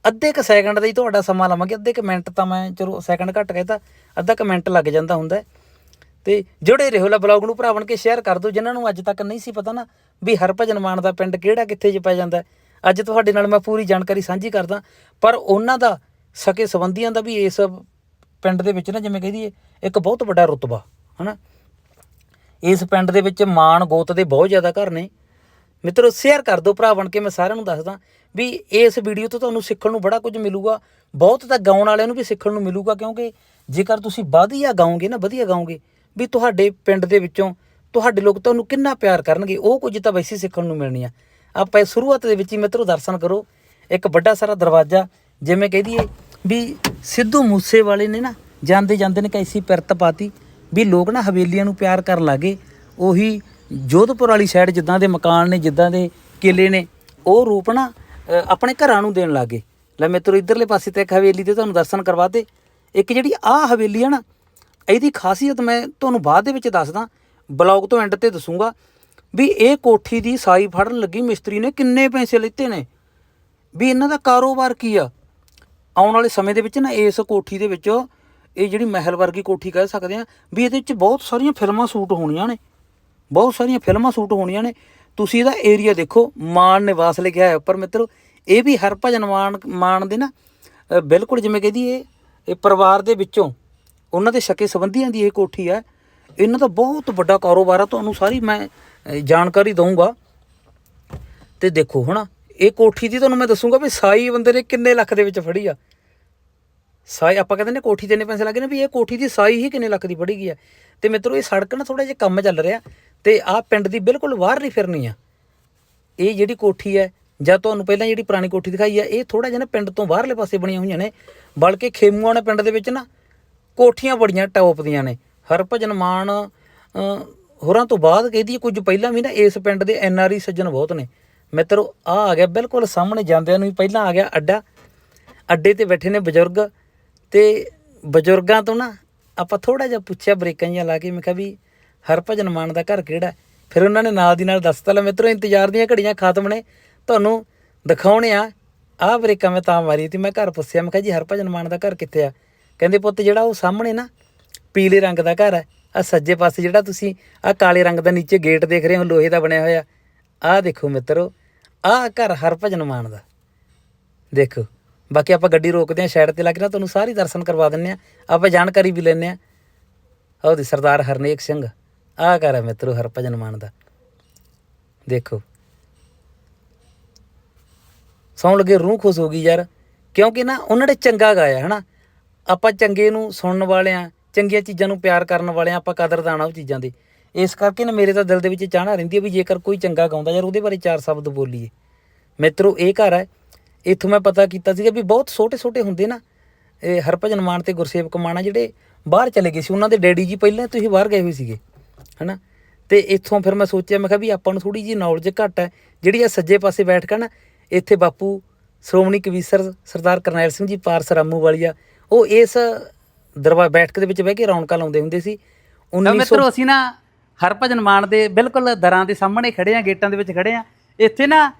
ਅੱਧੇ ਕ ਸੈਕਿੰਡ ਦਾ ਹੀ ਤੁਹਾਡਾ ਸਮਾਂ ਲਵਾਂਗੇ, ਅੱਧੇ ਕ ਮਿੰਟ ਤਾਂ ਮੈਂ ਚਲੋ ਸੈਕਿੰਡ ਘੱਟ ਕਹਿਤਾ, ਅੱਧਾ ਕ ਮਿੰਟ ਲੱਗ ਜਾਂਦਾ ਹੁੰਦਾ। ਹੈ। ਤੇ ਜੁੜੇ ਰਹੋ, ਲਾ ਬਲੌਗ ਨੂੰ ਭਰਾ ਬਣ ਕੇ ਸ਼ੇਅਰ ਕਰ ਦਿਓ, ਜਿਨ੍ਹਾਂ ਨੂੰ ਅੱਜ ਤੱਕ ਨਹੀਂ ਸੀ ਪਤਾ ਨਾ ਵੀ ਹਰਭਜਨ ਮਾਨ ਦਾ ਪਿੰਡ ਕਿਹੜਾ ਕਿੱਥੇ ਚ ਪੈ ਜਾਂਦਾ। ਅੱਜ ਤੁਹਾਡੇ ਨਾਲ ਮੈਂ ਪੂਰੀ ਜਾਣਕਾਰੀ ਸਾਂਝੀ ਕਰਦਾ, ਪਰ ਉਹਨਾਂ ਦਾ ਸਕੇ ਸੰਬੰਧੀਆਂ ਦਾ ਵੀ ਇਸ ਪਿੰਡ ਦੇ ਵਿੱਚ ਨਾ ਜਿਵੇਂ ਕਹਦੀਏ ਇੱਕ ਬਹੁਤ ਵੱਡਾ ਰੁਤਬਾ, ਹਨਾ। ਇਸ ਪਿੰਡ ਦੇ ਵਿੱਚ ਮਾਨ ਗੋਤ ਦੇ ਬਹੁਤ ਜ਼ਿਆਦਾ ਘਰ ਨੇ। ਮਿੱਤਰੋ ਸ਼ੇਅਰ ਕਰ ਦਿਓ ਭਰਾ ਬਣ ਕੇ, ਮੈਂ ਸਾਰਿਆਂ ਨੂੰ ਦੱਸਦਾ ਵੀ ਇਸ ਵੀਡੀਓ ਤੋਂ ਤੁਹਾਨੂੰ ਸਿੱਖਣ ਨੂੰ ਬੜਾ ਕੁਝ ਮਿਲੂਗਾ। ਬਹੁਤ ਤਾਂ ਗਾਉਣ ਵਾਲਿਆਂ ਨੂੰ ਵੀ ਸਿੱਖਣ ਨੂੰ ਮਿਲੂਗਾ, ਕਿਉਂਕਿ ਜੇਕਰ ਤੁਸੀਂ ਵਧੀਆ ਗਾਓਗੇ ਨਾ, ਵਧੀਆ ਗਾਓਗੇ, ਵੀ ਤੁਹਾਡੇ ਪਿੰਡ ਦੇ ਵਿੱਚੋਂ ਤੁਹਾਡੇ ਲੋਕ ਤੁਹਾਨੂੰ ਕਿੰਨਾ ਪਿਆਰ ਕਰਨਗੇ, ਉਹ ਕੁਝ ਤਾਂ ਵੈਸੇ ਸਿੱਖਣ ਨੂੰ ਮਿਲਣੀ ਆ। ਆਪਾਂ ਸ਼ੁਰੂਆਤ ਦੇ ਵਿੱਚ ਹੀ ਮਿੱਤਰੋ, ਦਰਸ਼ਨ ਕਰੋ। ਇੱਕ ਵੱਡਾ ਸਾਰਾ ਦਰਵਾਜ਼ਾ, ਜਿਵੇਂ ਕਹਿ ਦਈਏ ਵੀ ਸਿੱਧੂ ਮੂਸੇ ਵਾਲੇ ਨੇ ਨਾ ਜਾਂਦੇ ਜਾਂਦੇ ਨੇ ਕੈਸੀ ਪਿਰਤ ਪਾਤੀ ਵੀ ਲੋਕ ਨਾ ਹਵੇਲੀਆਂ ਨੂੰ ਪਿਆਰ ਕਰਨ ਲੱਗੇ, ਉਹੀ ਜੋਧਪੁਰ ਵਾਲੀ ਸਾਈਡ ਜਿੱਦਾਂ ਦੇ ਮਕਾਨ ਨੇ, ਜਿੱਦਾਂ ਦੇ ਕਿਲੇ ਨੇ, ਉਹ ਰੂਪ ਨਾ ਆਪਣੇ ਘਰਾਂ ਨੂੰ ਦੇਣ ਲੱਗੇ ਲੈ ਮਿੱਤਰੋ ਇਧਰਲੇ ਪਾਸੇ ਤੇ ਇੱਕ ਹਵੇਲੀ ਤੇ ਤੁਹਾਨੂੰ ਦਰਸ਼ਨ ਕਰਵਾ ਦੇ। ਇੱਕ ਜਿਹੜੀ ਆਹ ਹਵੇਲੀ ਆ ਨਾ, ਇਹਦੀ ਖਾਸੀਅਤ ਮੈਂ ਤੁਹਾਨੂੰ ਬਾਅਦ ਦੇ ਵਿੱਚ ਦੱਸਦਾ, ਬਲੌਗ ਤੋਂ ਐਂਡ ਤੇ ਦੱਸੂਗਾ, ਵੀ ਇਹ ਕੋਠੀ ਦੀ ਸਾਈ ਫੜਨ ਲੱਗੀ ਮਿਸਤਰੀ ਨੇ, ਕਿੰਨੇ ਪੈਸੇ ਲਿੱਤੇ ਨੇ। ਵੀ ਇਹਨਾਂ ਦਾ ਕਾਰੋਬਾਰ ਕੀ ਆ? ਆਉਣ ਵਾਲੇ ਸਮੇਂ ਦੇ ਵਿੱਚ ਨਾ, ਇਸ ਕੋਠੀ ਦੇ ਵਿੱਚ ਇਹ ਜਿਹੜੀ ਮਹਿਲ ਵਰਗੀ ਕੋਠੀ ਕਹਿ ਸਕਦੇ ਆ, ਵੀ ਇਹਦੇ ਵਿੱਚ ਬਹੁਤ ਸਾਰੀਆਂ ਫਿਲਮਾਂ ਸ਼ੂਟ ਹੋਣੀਆਂ ਨੇ। ਬਹੁਤ ਸਾਰੀਆਂ ਫਿਲਮਾਂ ਸ਼ੂਟ ਹੋਣੀਆਂ ਨੇ। ਤੁਸੀਂ ਇਹਦਾ ਏਰੀਆ ਦੇਖੋ, ਮਾਨ ਨਿਵਾਸ ਲਿਖਿਆ ਹੈ ਉੱਪਰ ਮਿੱਤਰੋ। ਇਹ ਵੀ ਹਰਭਜਨ ਮਾਨ ਮਾਨ ਦੇ ਨਾ ਬਿਲਕੁਲ ਜਿਵੇਂ ਕਹਦੀ ਇਹ ਇਹ ਪਰਿਵਾਰ ਦੇ ਵਿੱਚੋਂ ਉਹਨਾਂ ਦੇ ਸ਼ਕੇ ਸੰਬੰਧੀਆਂ ਦੀ ਇਹ ਕੋਠੀ ਹੈ ਇਹਨਾਂ ਦਾ ਬਹੁਤ ਵੱਡਾ ਕਾਰੋਬਾਰ ਆ, ਤੁਹਾਨੂੰ ਸਾਰੀ ਮੈਂ ਜਾਣਕਾਰੀ ਦਊਂਗਾ। ਤੇ ਦੇਖੋ ਹਨਾ ਇਹ ਕੋਠੀ ਦੀ ਤੁਹਾਨੂੰ ਮੈਂ ਦੱਸੂਗਾ ਵੀ ਸਾਈ ਬੰਦੇ ਨੇ ਕਿੰਨੇ ਲੱਖ ਦੇ ਵਿੱਚ ਫੜੀ ਆ। ਸਾਈ, ਆਪਾਂ ਕਹਿੰਦੇ ਨੇ ਕੋਠੀ ਤੇ ਇੰਨੇ ਪੈਸੇ ਲੱਗੇ ਨੇ ਵੀ ਇਹ ਕੋਠੀ ਦੀ ਸਾਈ ਹੀ ਕਿੰਨੇ ਲੱਖ ਦੀ ਫੜੀ ਗਈ ਆ। ਤੇ ਮਿੱਤਰੋ, ਇਹ ਸੜਕ ਨਾ ਥੋੜਾ ਜਿਹਾ ਕੰਮ ਚੱਲ ਰਿਹਾ। ਤੇ ਆਹ ਪਿੰਡ ਦੀ ਬਿਲਕੁਲ ਬਾਹਰ ਨਹੀਂ ਫਿਰਨੀ ਆ। ਇਹ ਜਿਹੜੀ ਕੋਠੀ ਹੈ, ਜਾਂ ਤੁਹਾਨੂੰ ਪਹਿਲਾਂ ਜਿਹੜੀ ਪੁਰਾਣੀ ਕੋਠੀ ਦਿਖਾਈ ਆ, ਇਹ ਥੋੜਾ ਜਿਹਾ ਨਾ ਪਿੰਡ ਤੋਂ ਬਾਹਰਲੇ ਪਾਸੇ ਬਣੀਆਂ ਹੋਈਆਂ ਨੇ, ਬਲਕਿ ਖੇਮੂਆਂ ਨੇ ਪਿੰਡ ਦੇ ਵਿੱਚ ਨਾ ਕੋਠੀਆਂ ਬੜੀਆਂ ਟੌਪ ਦੀਆਂ ਨੇ। ਹਰਭਜਨ ਮਾਨ ਹੋਰਾਂ ਤੋਂ ਬਾਅਦ ਕਹਿੰਦੀ ਕੁਝ ਪਹਿਲਾਂ ਵੀ ਨਾ ਇਸ ਪਿੰਡ ਦੇ ਐਨਆਰਈ ਸੱਜਣ ਬਹੁਤ ਨੇ। ਮਿੱਤਰੋ ਆ ਆ ਗਿਆ ਬਿਲਕੁਲ ਸਾਹਮਣੇ ਜਾਂਦਿਆਂ ਨੂੰ ਹੀ ਪਹਿਲਾਂ ਆ ਗਿਆ ਅੱਡਾ। ਅੱਡੇ ਤੇ ਬੈਠੇ ਨੇ ਬਜ਼ੁਰਗ ਤੇ ਬਜ਼ੁਰਗਾਂ ਤੋਂ ਨਾ ਆਪਾਂ ਥੋੜਾ ਜਿਹਾ ਪੁੱਛਿਆ ਬ੍ਰੇਕਾਂ ਜਿਹੀਆਂ ਲਾ ਕੇ, ਮੈਂ ਕਿਹਾ ਵੀ ਹਰਭਜਨ ਮਾਨ ਦਾ ਘਰ ਕਿਹੜਾ ਫਿਰ ਉਹਨਾਂ ਨੇ ਨਾਲ ਦੀ ਨਾਲ ਦੱਸਤਾ ਲੈ ਮਿੱਤਰੋ, ਇੰਤਜ਼ਾਰ ਦੀਆਂ ਘੜੀਆਂ ਖਤਮ ਨੇ। ਤੁਹਾਨੂੰ ਦਿਖਾਉਣੇ ਆ, ਆਹ ਬ੍ਰੇਕਾਂ ਮੈਂ ਤਾਂ ਮਾਰੀ ਤੀ ਮੈਂ ਘਰ ਪੁੱਛਿਆ, ਮੈਂ ਕਿਹਾ ਜੀ, ਹਰਭਜਨ ਮਾਨ ਦਾ ਘਰ ਕਿੱਥੇ ਆ? ਕਹਿੰਦੇ, ਪੁੱਤ, ਜਿਹੜਾ ਉਹ ਸਾਹਮਣੇ ਨਾ, ਪੀਲੇ ਰੰਗ ਦਾ ਘਰ ਹੈ। ਆ ਸੱਜੇ ਪਾਸੇ ਜਿਹੜਾ ਤੁਸੀਂ ਆ ਕਾਲੇ ਰੰਗ ਦਾ ਨੀਚੇ ਗੇਟ ਦੇਖ ਰਹੇ ਹੋ, ਲੋਹੇ ਦਾ ਬਣਿਆ ਹੋਇਆ। ਆਹ ਦੇਖੋ ਮਿੱਤਰੋ, ਆਹ ਘਰ ਹਰਭਜਨ ਮਾਨ ਦਾ। ਦੇਖੋ, ਬਾਕੀ ਆਪਾਂ ਗੱਡੀ ਰੋਕਦੇ ਹਾਂ, ਸਾਈਡ ਤੇ ਲੱਗ ਨਾ, ਤੁਹਾਨੂੰ ਸਾਰੀ ਦਰਸ਼ਨ ਕਰਵਾ ਦਿੰਨੇ ਆ ਆਪਾਂ ਜਾਣਕਾਰੀ ਵੀ ਲੈਣੇ ਆ ਉਹਦੀ ਸਰਦਾਰ ਹਰਨੇਕ ਸਿੰਘ। ਆਹ ਘਰ ਹੈ ਮਿੱਤਰੋ ਹਰਭਜਨ ਮਾਨ ਦਾ। ਦੇਖੋ। ਸੌਣ ਲੱਗੇ ਰੂਹ ਖੁਸ਼ ਹੋ ਗਈ ਯਾਰ, ਕਿਉਂਕਿ ਨਾ ਉਹਨਾਂ ਨੇ ਚੰਗਾ ਗਾਇਆ, ਹਨਾ? ਆਪਾਂ ਚੰਗੇ ਨੂੰ ਸੁਣਨ ਵਾਲਿਆਂ ਚੰਗੀਆਂ ਚੀਜ਼ਾਂ ਨੂੰ ਪਿਆਰ ਕਰਨ ਵਾਲਿਆਂ ਆਪਾਂ ਕਦਰਦਾਨ ਆ ਉਹ ਚੀਜ਼ਾਂ ਦੇ। ਇਸ ਕਰਕੇ ਨਾ ਮੇਰੇ ਤਾਂ ਦਿਲ ਦੇ ਵਿੱਚ ਚਾਹਨਾ ਰਹਿੰਦੀ ਹੈ ਵੀ ਜੇਕਰ ਕੋਈ ਚੰਗਾ ਗਾਉਂਦਾ ਯਾਰ, ਉਹਦੇ ਬਾਰੇ ਚਾਰ ਸ਼ਬਦ ਬੋਲੀਏ। ਮਿੱਤਰੋ, ਇਹ ਘਰ ਹੈ। ਇੱਥੋਂ ਮੈਂ ਪਤਾ ਕੀਤਾ ਸੀਗਾ ਵੀ ਬਹੁਤ ਛੋਟੇ ਛੋਟੇ ਹੁੰਦੇ ਨਾ, ਇਹ ਹਰਭਜਨ ਮਾਨ ਤੇ ਗੁਰਸੇਵਕ ਮਾਨ ਆ ਜਿਹੜੇ ਬਾਹਰ ਚਲੇ ਗਏ ਸੀ। ਉਹਨਾਂ ਦੇ ਡੈਡੀ ਜੀ ਪਹਿਲਾਂ ਤੁਸੀਂ ਬਾਹਰ ਗਏ ਹੋਏ ਸੀਗੇ। ਹਨਾ? ਤੇ ਇੱਥੋਂ ਫਿਰ ਮੈਂ ਸੋਚਿਆ ਮੈਂ ਕਿਹਾ ਵੀ ਆਪਾਂ ਨੂੰ ਥੋੜੀ ਜੀ ਨੌਲੇਜ ਘੱਟ ਹੈ। ਜਿਹੜੀ ਆ ਸੱਜੇ ਪਾਸੇ ਬੈਠ ਕੇ ਨਾ ਇੱਥੇ ਬਾਪੂ ਸ਼੍ਰੋਮਣੀ ਕਵੀਸਰ ਸਰਦਾਰ ਕਰਨੈਲ ਸਿੰਘ ਜੀ ਪਾਰਸ ਰਾਮੂ ਵਾਲੀਆ ਉਹ ਇਸ ਦਰਬਾਰ ਬੈਠਕ ਦੇ ਵਿੱਚ ਬਹਿ ਕੇ ਰੌਣਕਾਂ ਲਾਉਂਦੇ ਹੁੰਦੇ ਸੀ। 1900 ਤਾਂ ਮਿੱਤਰੋ ਅਸੀਂ ਨਾ ਹਰਭਜਨ ਮਾਨ ਦੇ ਬਿਲਕੁਲ ਦਰਾਂ ਦੇ ਸਾਹਮਣੇ ਖੜੇ ਆ ਗੇਟਾਂ ਦੇ ਵਿੱਚ ਖੜੇ ਆ ਇੱਥੇ ਨਾ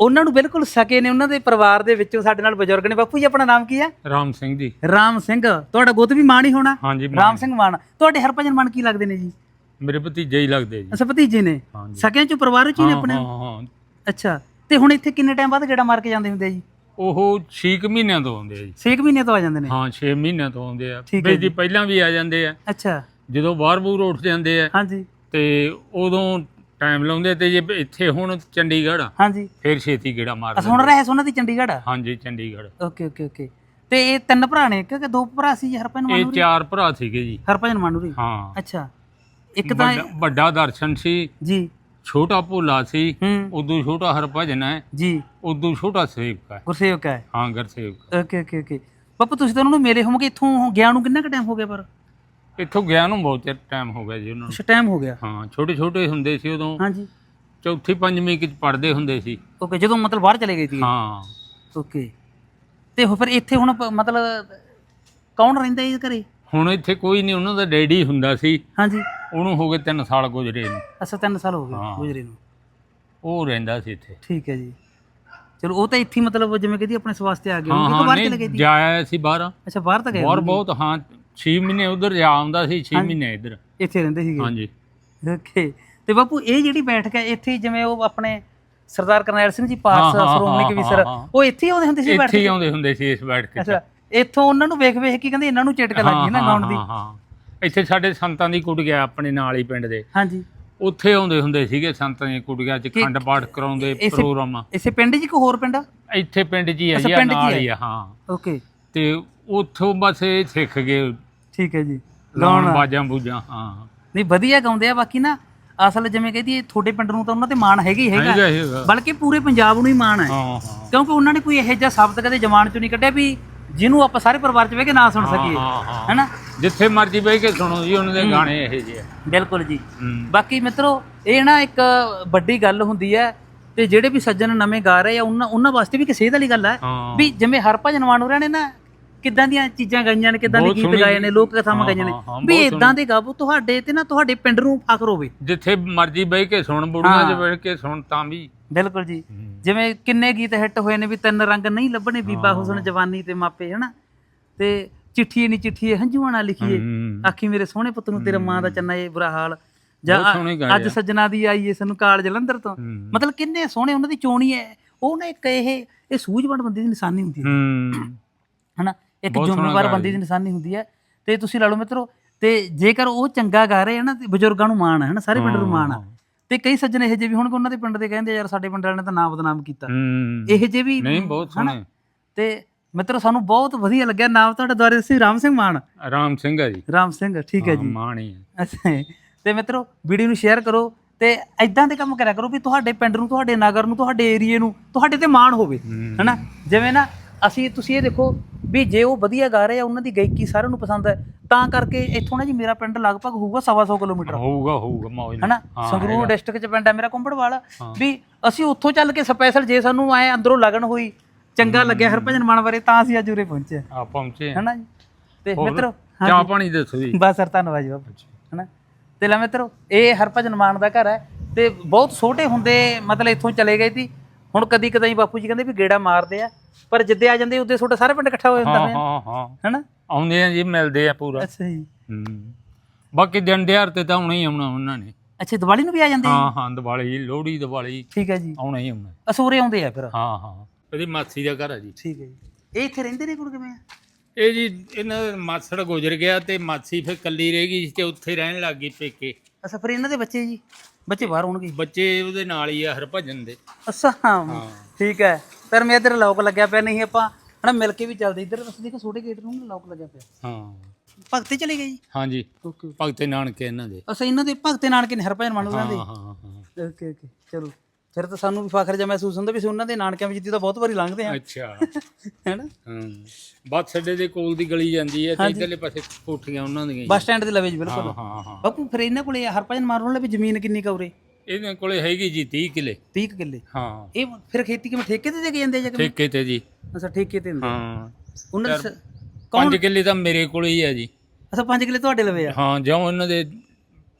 ਉਹਨਾਂ ਨੂੰ ਬਿਲਕੁਲ ਸਕੇ ਨੇ ਉਹਨਾਂ ਦੇ ਪਰਿਵਾਰ ਦੇ ਵਿੱਚੋਂ ਸਾਡੇ ਨਾਲ ਬਜ਼ੁਰਗ ਨੇ। ਬਾਪੂ ਜੀ ਆਪਣਾ ਨਾਮ ਕੀ ਹੈ? ਰਾਮ ਸਿੰਘ ਜੀ। ਰਾਮ ਸਿੰਘ। ਤੁਹਾਡਾ ਗੁੱਤ ਵੀ ਮਾਨ ਹੀ ਹੋਣਾ। ਰਾਮ ਸਿੰਘ ਮਾਨ। ਤੁਹਾਡੇ ਹਰਭਜਨ ਮਾਨ ਕੀ ਲੱਗਦੇ ਨੇ ਜੀ? ਮੇਰੇ ਭਤੀਜੇ ਹੀ ਲੱਗਦੇ ਜੀ। ਅੱਛਾ ਭਤੀਜੇ ਨੇ? ਹਾਂਜੀ। ਸਕਿਆਂ ਚੋਂ ਪਰਿਵਾਰ ਚ ਹੀ ਨੇ ਹਾਂ ਆਪਣੇ? ਹਾਂ ਹਾਂ। ਅੱਛਾ ਤੇ ਹੁਣ ਇੱਥੇ ਕਿੰਨੇ ਟਾਈਮ ਬਾਅਦ ਗੇੜਾ ਮਾਰ ਕੇ ਜਾਂਦੇ ਹੁੰਦੇ ਆ ਜੀ? ਉਹ 6 ਮਹੀਨਿਆਂ ਤੋਂ ਆਉਂਦੇ ਆ ਜੀ। 6 ਮਹੀਨੇ ਤੋਂ ਆ ਜਾਂਦੇ ਨੇ? ਹਾਂ 6 ਮਹੀਨਿਆਂ ਤੋਂ ਆਉਂਦੇ ਆ। ਠੀਕ ਹੈ ਵੀ ਜੀ। ਪਹਿਲਾਂ ਵੀ ਆ ਜਾਂਦੇ ਆ। ਅੱਛਾ। ਜਦੋਂ ਬਾਹਰ ਬੂਰ ਉੱਠ ਜਾਂਦੇ ਆ ਹਾਂਜੀ। ਤੇ ਉਦੋਂ ਟਾਈਮ ਲਾਉਂਦੇ ਤੇ ਜੇ ਇੱਥੇ ਹੁਣ ਚੰਡੀਗੜ੍ਹ ਆ ਹਾਂਜੀ। ਫਿਰ ਛੇਤੀ ਗੇੜਾ ਮਾਰ ਅਸਾਂ ਹੁਣ ਰਹੇ ਸੋਨਾ ਦੀ ਚੰਡੀਗੜ੍ਹ ਆ? ਹਾਂਜੀ ਚੰਡੀਗੜ੍ਹ। Okay okay okay. ਤੇ ਇਹ ਤਿੰਨ ਭਰਾ ਨੇ ਕਿ ਕਿ ਦੋ ਭਰਾ ਸੀ ਜੀ ਹਰਭਜਨ ਇਹ ਮਾਨੂਰੀ ਚਾਰ ਭਰਾ ਸੀਗੇ ਜੀ। ਹਰਭਜਨ ਮਾਨੂਰੀ? ਹਾਂ। ਅੱਛਾ। ਇੱਕ ਤਾਂ ਵੱਡਾ- ਵੱਡਾ ਦਰਸ਼ਨ ਸੀ ਜੀ। ਛੋਟਾ ਭੋਲਾ ਸੀ ਹੂੰ। ਉਦੋਂ ਛੋਟਾ ਹਰਭਜਨ ਹੈ ਜੀ। ਉਦੋਂ ਛੋਟਾ ਸੇਵਕ ਹੈ। ਗੁਰਸੇਵਕ ਹੈ। ਹਾਂ ਗੁਰਸੇਵਕ। Okay okay okay. ਪਾਪਾ ਤੁਸੀਂ ਤਾਂ ਉਹਨਾਂ ਨੂੰ ਮਿਲੇ ਹੋਵੋਗੇ ਇੱਥੋਂ ਗਿਆ ਨੂੰ ਕਿੰਨਾ ਕੁ ਟਾਈਮ ਹੋ ਗਿਆ ਪਰ? ਇੱਥੋਂ ਗਿਆ ਨੂੰ ਬਹੁਤ ਟਾਈਮ ਹੋ ਗਿਆ ਜੀ ਉਹਨਾਂ ਨੂੰ। ਅੱਛਾ ਟਾਈਮ ਹੋ ਗਿਆ। ਹਾਂ ਛੋਟੇ ਛੋਟੇ ਹੁੰਦੇ ਸੀ ਉਦੋਂ। ਹਾਂਜੀ। ਚੌਥੀ ਪੰਜਵੀਂ ਵਿੱਚ ਪੜ੍ਹਦੇ ਹੁੰਦੇ ਸੀ। ਓਕੇ ਜਦੋਂ ਮਤਲਬ ਬਾਹਰ ਚਲੇ ਗਏ ਸੀ। ਹਾਂ। ਓਕੇ। ਤੇ ਹੋ ਫਿਰ ਇੱਥੇ ਹੁਣ ਪ- ਮਤਲਬ ਕੌਣ ਰਹਿੰਦਾ ਇਹ ਘਰੇ? ਹੁਣ ਇੱਥੇ ਕੋਈ ਨਹੀਂ ਉਹਨਾਂ ਦਾ ਡੈਡੀ ਹੁੰਦਾ ਸੀ। ਹਾਂਜੀ। ਉਹਨੂੰ ਹੋ ਗਏ 3 ਸਾਲ ਗੁਜ਼ਰੇ ਨੂੰ। ਅੱਛਾ 3 ਸਾਲ ਹੋ ਗਏ ਹਾਂ। ਗੁਜਰੇ ਨੂੰ। ਉਹ ਰਹਿੰਦਾ ਸੀ ਇੱਥੇ। ਠੀਕ ਹੈ ਜੀ। ਚਲੋ ਉਹ ਤਾਂ ਇੱਥੇ ਹੀ ਮਤਲਬ ਜਿਵੇਂ ਕਹਦੀ ਆਪਣੇ ਸਵਾਸਤੇ ਆ ਗਏ ਹਾਂ ਹੋਣਗੇ ਕਿ ਹਾਂ ਬਾਹਰ ਚਲੇ ਨਹੀਂ ਗਏ ਸੀ। ਜਾਇਆ ਸੀ ਬਾਹਰ। ਅੱਛਾ ਬਾਹਰ ਤਾਂ ਗਏ ਹੋਣਗੇ। ਬਹੁਤ ਹਾਂ 6 ਮਹੀਨੇ ਉਧਰ ਜਾ ਆਉਂਦਾ ਸੀ 6 ਮਹੀਨੇ ਇੱਧਰ। ਇੱਥੇ ਰਹਿੰਦੇ ਸੀਗੇ। ਹਾਂਜੀ। ਓਕੇ। ਤੇ ਬਾਪੂ ਇਹ ਜਿਹੜੀ ਬੈਠਕ ਹੈ ਇੱਥੇ ਹੀ ਜਿਵੇਂ ਉਹ ਆਪਣੇ ਸਰਦਾਰ ਕਰਨੈਲ ਸਿੰਘ ਜੀ ਪਾਸ ਹਾਂ, ਹਾਂ, ਸ਼੍ਰੋਮਣੀ ਹਾਂ, ਕਵੀਸ਼ਰ ਹਾਂ, ਹਾਂ। ਉਹ ਇੱਥੇ ਹੀ ਆਉਂਦੇ ਹੁੰਦੇ ਸੀ ਬੈਠ ਇੱਥੇ ਹੀ ਆਉਂਦੇ ਹੁੰਦੇ ਸੀ ਇਸ ਬੈਠ ਕੇ ਅੱਛਾ ਇੱਥੋਂ ਉਹਨਾਂ ਨੂੰ ਵੇਖ ਵੇਖ ਕੇ ਕਹਿੰਦੇ ਇਹਨਾਂ ਨੂੰ ਚਿਟਕ ਲੱਗ ਨਾ ਗਾਉਣ ਦੀ। ਹਾਂ ਹਾਂ। ਇੱਥੇ ਸਾਡੇ ਸੰਤਾਂ ਦੀ ਕੁੜੀਆਂ ਆਪਣੇ ਨਾਲ ਹੀ ਪਿੰਡ ਦੇ। ਹਾਂਜੀ। ਉੱਥੇ ਆਉਂਦੇ ਹੁੰਦੇ ਸੀਗੇ ਸੰਤਾਂ ਦੀਆਂ ਕੁੜੀਆਂ ਚ ਖੰਡ ਪਾਠ ਕਰਾਉਂਦੇ ਇਸੇ- ਪ੍ਰੋਗਰਾਮ। ਇਸੇ ਪਿੰਡ 'ਚ ਕੋਈ ਹੋਰ ਪਿੰਡ ਆ? ਇੱਥੇ ਪਿੰਡ 'ਚ ਹੀ ਆ ਅੱਛਾ, ਜੀ ਆਹ ਪਿੰਡ 'ਚ ਹੀ ਨਾਲ ਹੈ। ਹੀ ਆ ਹਾਂ। ਓਕੇ। ਤੇ ਉੱਥੋਂ ਬਸ ਇਹ ਸਿੱਖ ਗਏ। ਠੀਕ ਹੈ ਜੀ। ਲਾਉਣ ਗਾਉਣ ਬਾਜਾਂ ਬੂਜਾਂ ਹਾਂ। ਨਹੀਂ ਵਧੀਆ ਗਾਉਂਦੇ ਆ ਬਾਕੀ ਨਾ ਅਸਲ ਜਿਵੇਂ ਕਹਦੀ ਤੁਹਾਡੇ ਪਿੰਡ ਨੂੰ ਤਾਂ ਉਹਨਾਂ ਤੇ ਮਾਣ ਹੈਗਾ ਹੀ ਹੈਗਾ। ਹੈਗਾ ਹੈਗਾ। ਬਲਕਿ ਪੂਰੇ ਪੰਜਾਬ ਨੂੰ ਹੀ ਮਾਣ ਹੈ। ਹਾਂ ਹਾਂ। ਕਿਉਂਕਿ ਉਹਨਾਂ ਨੇ ਕੋਈ ਇਹੋ ਜਿਹਾ ਸ਼ਬਦ ਕਦੇ ਜ਼ਮਾਨ ਚੋਂ ਨਹੀਂ ਕੱਢਿਆ ਵੀ ਜਿਹਨੂੰ ਆਪਾਂ ਸਾਰੇ ਪਰਿਵਾਰ ਚ ਬਹਿ ਕੇ ਨਾ ਸੁਣ ਸਕੀਏ ਹਾਂ ਹਾਂ। ਹੈਨਾ? ਜਿੱਥੇ ਮਰਜ਼ੀ ਬਹਿ ਕੇ ਸੁਣੋ ਜੀ ਉਹਨਾਂ ਦੇ ਗਾਣੇ ਇਹੋ ਜਿਹੇ ਆ। ਬਿਲਕੁਲ ਜੀ। ਹੂੰ। ਬਾਕੀ ਮਿੱਤਰੋ ਇਹ ਨਾ ਇੱਕ ਵੱਡੀ ਗੱਲ ਹੁੰਦੀ ਹੈ ਤੇ ਜਿਹੜੇ ਵੀ ਸੱਜਣ ਨਵੇਂ ਗਾ ਰਹੇ ਆ ਉਹਨਾਂ ਉਹਨਾਂ ਵਾਸਤੇ ਵੀ ਇੱਕ ਸੇਧ ਵਾਲੀ ਗੱਲ ਹੈ ਹਾਂ। ਵੀ ਜਿਵੇਂ ਹਰਭਜਨ ਮਾਨੂਰਾ ਨੇ ਨਾ ਕਿੱਦਾਂ ਦੀਆਂ ਚੀਜ਼ਾਂ ਗਾਈਆਂ ਨੇ ਕਿੱਦਾਂ ਦੇ ਬਹੁਤ ਗੀਤ ਸੋਹਣੀ- ਗਾਏ ਨੇ ਲੋਕ ਕਥਾਵਾਂ ਹਾਂ, ਗਾਈਆਂ ਨੇ। ਹਾਂ, ਹਾਂ, ਵੀ ਬਹੁਤ ਇਦਾਂ ਦੇ ਗਾਵੋ ਤੁਹਾਡੇ ਤੇ ਨਾ ਤੁਹਾਡੇ ਪਿੰਡ ਨੂੰ ਫਖਰ ਹੋਵੇ ਜਿੱਥੇ ਮਰਜ਼ੀ ਬਹਿ ਕੇ ਸੁਣ ਬੁੜੀਆਂ ਹਾਂ। 'ਚ ਬਹਿ ਕੇ ਸੁਣ ਤਾਂ ਵੀ। ਬਿਲਕੁਲ ਜੀ। ਜਿਵੇਂ ਕਿੰਨੇ ਗੀਤ ਹਿੱਟ ਹੋਏ ਨੇ ਵੀ ਤਿੰਨ ਰੰਗ ਨਹੀਂ ਲੱਭਣੇ ਬੀਬਾ ਹੁਸਨ ਜਵਾਨੀ ਤੇ ਮਾਪੇ ਹਨਾ? ਤੇ ਚਿੱਠੀ ਨਹੀਂ ਚਿੱਠੀ ਹੰਝੂਆਂ ਨਾਲ ਲਿਖੀਏ। ਆਖੀ ਮੇਰੇ ਸੋਹਣੇ ਪੁੱਤ ਨੂੰ ਤੇਰਾ ਮਾਂ ਦਾ ਚੰਨਾ ਇਹ ਬੁਰਾ ਹਾਲ। ਜਾਂ ਬਹੁਤ ਸੋਹਣੇ ਗਾਏ ਅੱਜ ਆ। ਸੱਜਣਾ ਦੀ ਆਈ ਏ ਸਾਨੂੰ ਕਾਲ ਜਲੰਧਰ ਤੋਂ। ਮਤਲਬ ਕਿੰਨੇ ਸੋਹਣੇ ਉਹਨਾਂ ਦੀ ਚੋਣੀ ਹੈ। ਉਹ ਨਾ ਇੱਕ ਇਹ ਇਹ ਸੂਝਵਾਨ ਬੰਦੇ ਦੀ ਨਿਸ਼ਾਨੀ ਹੁੰਦੀ ਹੈ। ਹੂੰ। ਹਨਾ? ਇੱਕ ਬਹੁਤ ਸੋਹਣਾ ਜ਼ਿੰਮੇਵਾਰ ਬੰਦੇ ਦੀ ਨਿਸ਼ਾਨੀ ਹੁੰਦੀ ਹੈ ਤੇ ਤੁਸੀਂ ਲਾ ਲਓ ਮਿੱਤਰੋ ਤੇ ਜੇਕਰ ਉਹ ਚੰਗਾ ਗਾ ਰਹੇ ਆ ਨਾ ਤੇ ਬਜ਼ੁਰਗਾਂ ਨੂੰ ਮਾਣ ਹੈ ਹਨਾ? ਸਾਰੇ ਪਿੰਡ ਨੂੰ ਮਾਣ ਆ। ਤੇ ਕਈ ਸੱਜਣ ਇਹੋ ਜਿਹੇ ਵੀ ਹੋਣਗੇ ਉਹਨਾਂ ਦੇ ਪਿੰਡ ਦੇ ਕਹਿੰਦੇ ਯਾਰ ਸਾਡੇ ਪਿੰਡ ਵਾਲਿਆਂ ਨੇ ਤਾਂ ਨਾਮ ਬਦਨਾਮ ਕੀਤਾ। ਹੂੰ। ਇਹੋ ਜਿਹੇ ਵੀ ਨਹੀਂ ਬਹੁਤ ਹਨਾ? ਸੋਹਣੇ। ਤੇ ਮਿੱਤਰੋ ਸਾਨੂੰ ਬਹੁਤ ਵਧੀਆ ਲੱਗਿਆ। ਨਾਮ ਤੁਹਾਡਾ ਦੁਆਰੇ ਦੱਸੀ ਰਾਮ ਸਿੰਘ ਮਾਨ? ਰਾਮ ਸਿੰਘ ਹੈ ਜੀ। ਰਾਮ ਸਿੰਘ ਠੀਕ ਹੈ ਹਾਂ, ਜੀ। ਮਾਣ ਹੀ ਹੈ। ਅੱਛਾ ਜੀ। ਤੇ ਮਿੱਤਰੋ ਵੀਡੀਓ ਨੂੰ ਸ਼ੇਅਰ ਕਰੋ ਤੇ ਐਦਾਂ ਦੇ ਕੰਮ ਕਰਿਆ ਕਰੋ ਵੀ ਤੁਹਾਡੇ ਪਿੰਡ ਨੂੰ ਤੁਹਾਡੇ ਨਗਰ ਨੂੰ ਤੁਹਾਡੇ ਏਰੀਏ ਨੂੰ ਤੁਹਾਡੇ ਤੇ ਮਾਣ ਹੋਵੇ। ਹਨਾ? ਜਿਵੇਂ ਨਾ ਅਸੀਂ ਤੁਸੀਂ ਇਹ ਦੇਖੋ ਵੀ ਜੇ ਉਹ ਵਧੀਆ ਗਾ ਰਹੇ ਆ ਉਹਨਾਂ ਦੀ ਗਾਇਕੀ ਸਾਰਿਆਂ ਨੂੰ ਪਸੰਦ ਹੈ ਤਾਂ ਕਰਕੇ ਇੱਥੋਂ ਨਾ ਜੀ ਮੇਰਾ ਪਿੰਡ ਲਗਭਗ ਹੋਊਗਾ ਸਵਾ ਸੌ ਕਿਲੋਮੀਟਰ। ਹੋਊਗਾ ਹੋਊਗਾ ਮੌਜ ਨਾਲ। ਹਨਾ? ਸੰਗਰੂਰ। ਡਿਸਟ੍ਰਿਕਟ ਚ ਪਿੰਡ ਹੈ ਮੇਰਾ ਕੁੰਬੜਵਾਲ। ਵੀ ਅਸੀਂ ਉੱਥੋਂ ਚੱਲ ਕੇ ਸਪੈਸ਼ਲ ਜੇ ਸਾਨੂੰ ਐ ਅੰਦਰੋਂ ਲਗਨ ਹੋਈ ਚੰਗਾ ਲੱਗਿਆ ਹਰਭਜਨ ਮਾਨ ਬਾਰੇ ਤਾਂ ਅਸੀਂ ਅੱਜ ਉਰੇ ਪਹੁੰਚੇ ਆ ਪਹੁੰਚੇ। ਹਨਾ ਜੀ? ਤੇ? ਮਿੱਤਰੋ ਚਾਹ ਪਾਣੀ ਦੱਸੋ ਜੀ। ਬਸ ਸਰ ਧੰਨਵਾਦ ਜੀ ਬਾਬਾ ਹਨਾ? ਤੇ ਲੈ ਮਿੱਤਰੋ ਇਹ ਹਰਭਜਨ ਮਾਨ ਦਾ ਘਰ ਹੈ ਤੇ ਬਹੁਤ ਛੋਟੇ ਹੁੰਦੇ ਮਤਲਬ ਇੱਥੋਂ ਚਲੇ ਗਏ ਸੀ। ਹੁਣ ਕਦੀ ਕਦਾਈ ਬਾਪੂ ਜੀ ਕਹਿੰਦੇ ਵੀ ਗੇੜਾ ਮਾਰਦੇ ਆ। ਪਰ ਜਿੱਦੇ ਆ ਜਾਂਦੇ ਉੱਦੇ ਤੁਹਾਡਾ ਸਾਰੇ ਪਿੰਡ ਇਕੱਠਾ ਹੋ ਜਾਂਦਾ ਹਾਂ ਹੋਇਆ ਹਾਂ ਹਾਂ। ਹਨਾ? ਆਉਂਦੇ ਆ ਜੀ ਮਿਲਦੇ ਆ ਪੂਰਾ। ਅੱਛਾ ਜੀ। ਹੂੰ। ਬਾਕੀ ਦਿਨ ਦਿਹਾੜ ਤੇ ਤਾਂ ਆਉਣਾ ਹੀ ਆਉਣਾ ਉਹਨਾਂ ਨੇ। ਅੱਛਾ ਦੀਵਾਲੀ ਨੂੰ ਵੀ ਆ ਜਾਂਦੇ ਹਾਂ ਹਾਂ ਦੀਵਾਲੀ ਲੋਹੜੀ ਦੀਵਾਲੀ। ਠੀਕ ਹੈ ਜੀ। ਆਉਣਾ ਹੀ ਆਉਣਾ। ਅਸੂਰੇ ਆਉਂਦੇ ਆ ਫਿਰ। ਹਾਂ ਹਾਂ। ਇਹਦੀ ਮਾਸੀ ਦਾ ਘਰ ਆ ਜੀ। ਠੀਕ ਹੈ ਜੀ। ਇਹ ਇੱਥੇ ਰਹਿੰਦੇ ਨੇ ਕੋਲ ਕਿਵੇਂ ਆ? ਇਹ ਜੀ ਇਹਨਾਂ ਦਾ ਮਾਸੜ ਗੁਜ਼ਰ ਗਿਆ ਤੇ ਮਾਸੀ ਫਿਰ ਕੱਲੀ ਰਹਿ ਗਈ ਤੇ ਉੱਥੇ ਰਹਿਣ ਲੱਗ ਗਈ ਪੇਕੇ। ਅੱਛਾ ਫਿਰ ਇਹਨਾਂ ਦੇ ਬੱਚੇ ਜੀ? ਬੱਚੇ ਬਾਹਰ ਹੋਣਗੇ ਬੱਚੇ ਉਹਦੇ ਨਾਲ ਹੀ ਆ ਹਰਭਜਨ ਦੇ। ਅੱਛਾ ਠੀਕ ਹੈ। ਪਰ ਮੈਂ ਇੱਧਰ ਲੋਕ ਲੱਗਿਆ ਪਿਆ ਨਹੀਂ ਆਪਾਂ ਹਨਾ ਮਿਲ ਕੇ ਵੀ ਚੱਲਦੇ। ਇੱਧਰ ਬਸ ਦੇਖੋ ਛੋਟੇ ਗੇਟ ਨੂੰ ਲੋਕ ਲੱਗਿਆ ਪਿਆ। ਹਾਂ। ਭਗਤੇ ਚਲੇ ਗਏ ਜੀ? ਹਾਂਜੀ। ਓਕੇ ਭਗਤੇ ਨਾਨਕੇ ਇਹਨਾਂ ਦੇ। ਅੱਛਾ ਇਹਨਾਂ ਦੇ ਭਗਤੇ ਨਾਨਕੇ ਨੇ ਹਰਭਜਨ ਮਾਨ ਉਹਨਾਂ ਹਾਂ ਦੇ ਹਾਂ ਹਾਂ। ਓਕੇ ਓਕੇ ਚਲੋ। ਫਿਰ ਤਾਂ ਸਾਨੂੰ ਵੀ ਫਖਰ ਜਿਹਾ ਮਹਿਸੂਸ ਹੁੰਦਾ ਵੀ ਅਸੀਂ ਉਹਨਾਂ ਦੇ ਨਾਨਕਿਆਂ ਵਿੱਚ ਤਾਂ ਬਹੁਤ ਵਾਰੀ ਲੰਘਦੇ ਆ ਅੱਛਾ। ਹੈਨਾ? ਹਾਂ। ਬੱਸ ਅੱਡੇ ਦੇ ਕੋਲ ਦੀ ਗਲੀ ਜਾਂਦੀ ਹੈ ਤੇ ਇਧਰਲੇ ਪਾਸੇ ਕੋਠੀਆਂ ਉਹਨਾਂ ਦੀਆਂ। ਬੱਸ ਸਟੈਂਡ ਦੇ ਲਵੇ ਜੀ ਬਿਲਕੁਲ। ਹਾਂ ਹਾਂ ਹਾਂ। ਬਾਪੂ ਫਿਰ ਇਹਨਾਂ ਕੋਲੇ ਹਰਭਜਨ ਮਾਨ ਉਹਨਾਂ ਵੀ ਜ਼ਮੀਨ ਕਿੰਨੀ ਕੌਰੇ ਇਹਨਾਂ ਕੋਲੇ ਹੈਗੀ ਜੀ 30 ਕਿਲੇ। 30 ਕੁ ਕਿੱਲੇ? ਹਾਂ। ਇਹ ਫਿਰ ਖੇਤੀ ਕਿਵੇਂ ਠੇਕੇ ਤੇ ਦੇ ਕੇ ਜਾਂਦੇ ਆ ਜਾਂ ਕਿਵੇਂ? ਠੇਕੇ ਤੇ ਜੀ। ਅੱਛਾ ਠੇਕੇ ਤੇ ਹੁੰਦੇ ਆ। ਹਾਂ। ਉਹਨਾਂ ਦੇ ਸ- ਕੌਣ 5 ਕਿੱਲੇ ਤਾਂ ਮੇਰੇ ਕੋਲੇ ਹੀ ਹੈ ਜੀ। ਅੱਛਾ 5 ਕਿੱਲੇ ਤੁਹਾਡੇ ਲਵੇ ਆ? ਹਾਂ ਜਿਉਂ ਇਹਨਾਂ ਦੇ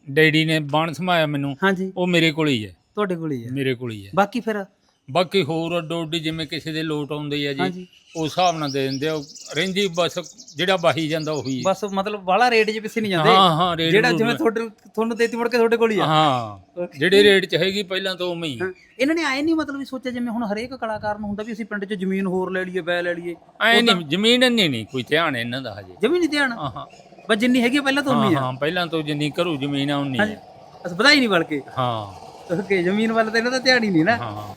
ਡੈਡੀ ਨੇ ਬਾਣ ਸਮਾਇਆ ਮੈਨੂੰ ਉਹ ਮੇਰੇ ਕੋਲ ਹੀ ਹੈ ਤੁਹਾਡੇ ਕੋਲ ਹੀ ਹੈ? ਮੇਰੇ ਕੋਲ ਹੀ ਹੈ। ਬਾਕੀ ਫਿਰ ਬਾਕੀ ਹੋਰ ਅੱਡੀ ਜਿਵੇਂ ਕਿਸੇ ਦੇ ਲੋਟ ਆਉਂਦੇ ਆ ਹਾਂਜੀ। ਜੀ ਉਸ ਹਿਸਾਬ ਨਾਲ ਦੇ ਦਿੰਦੇ ਆ। ਉਹ ਰਹਿੰਦੀ ਬਸ ਜਿਹੜਾ ਬਾਹੀ ਜਾਂਦਾ ਉਹੀ ਹੈ। ਬਸ ਮਤਲਬ ਬਾਹਲਾ ਰੇਟ 'ਚ ਪਿੱਛੇ ਨਹੀਂ ਜਾਂਦੇ ਹਾਂ ਹਾਂ ਰੇਟ ਜਿਹੜਾ ਜਿਵੇਂ ਤੁਹਾਡੇ ਤੁਹਾਨੂੰ ਦੇਤੀ ਮੁੜ ਕੇ ਤੁਹਾਡੇ ਕੋਲ ਹੀ ਆ। ਹਾਂ ਜਿਹੜੇ ਰੇਟ ਚ ਹੈਗੀ ਪਹਿਲਾਂ ਤੋਂ ਉਵੇਂ ਹੀ। ਇਹਨਾਂ ਨੇ ਆਏ ਨਹੀਂ ਮਤਲਬ ਵੀ ਸੋਚਿਆ ਜਿਵੇਂ ਹੁਣ ਹਰੇਕ ਕਲਾਕਾਰ ਨੂੰ ਹੁੰਦਾ ਵੀ ਅਸੀਂ ਪਿੰਡ 'ਚ ਜ਼ਮੀਨ ਹੋਰ ਲੈ ਲਈਏ ਬੈ ਲੈ ਲਈਏ। ਐ ਨਹੀਂ ਜ਼ਮੀਨ ਨਹੀਂ ਨਹੀਂ ਕੋਈ ਧਿਆਨ ਇਹਨਾਂ ਦਾ ਹਜੇ। ਜਮੀ ਨਹੀਂ ਧਿਆਨ। ਹਾਂ ਹਾਂ। ਬਸ ਜਿੰਨੀ ਹੈਗੀ ਆ ਪਹਿਲਾਂ ਤੋਂ ਉਨੀ ਹਾਂ ਆ। ਹਾਂ ਪਹਿਲਾਂ ਤੋਂ ਜਿੰਨੀ ਕਰੂ ਜ਼ਮੀਨ ਆ ਉਨੀ ਹਾਂਜੀ। ਹੈ ਬਸ ਵਧਾਈ ਨਹੀਂ ਬਲਕੇ। ਹਾਂ। ਓਕੇ ਜ਼ਮੀਨ ਵੱਲ ਤਾਂ ਇਹਨਾਂ ਦਾ ਧਿਆਨ ਹੀ ਨਹੀਂ ਨਾ। ਹਾਂ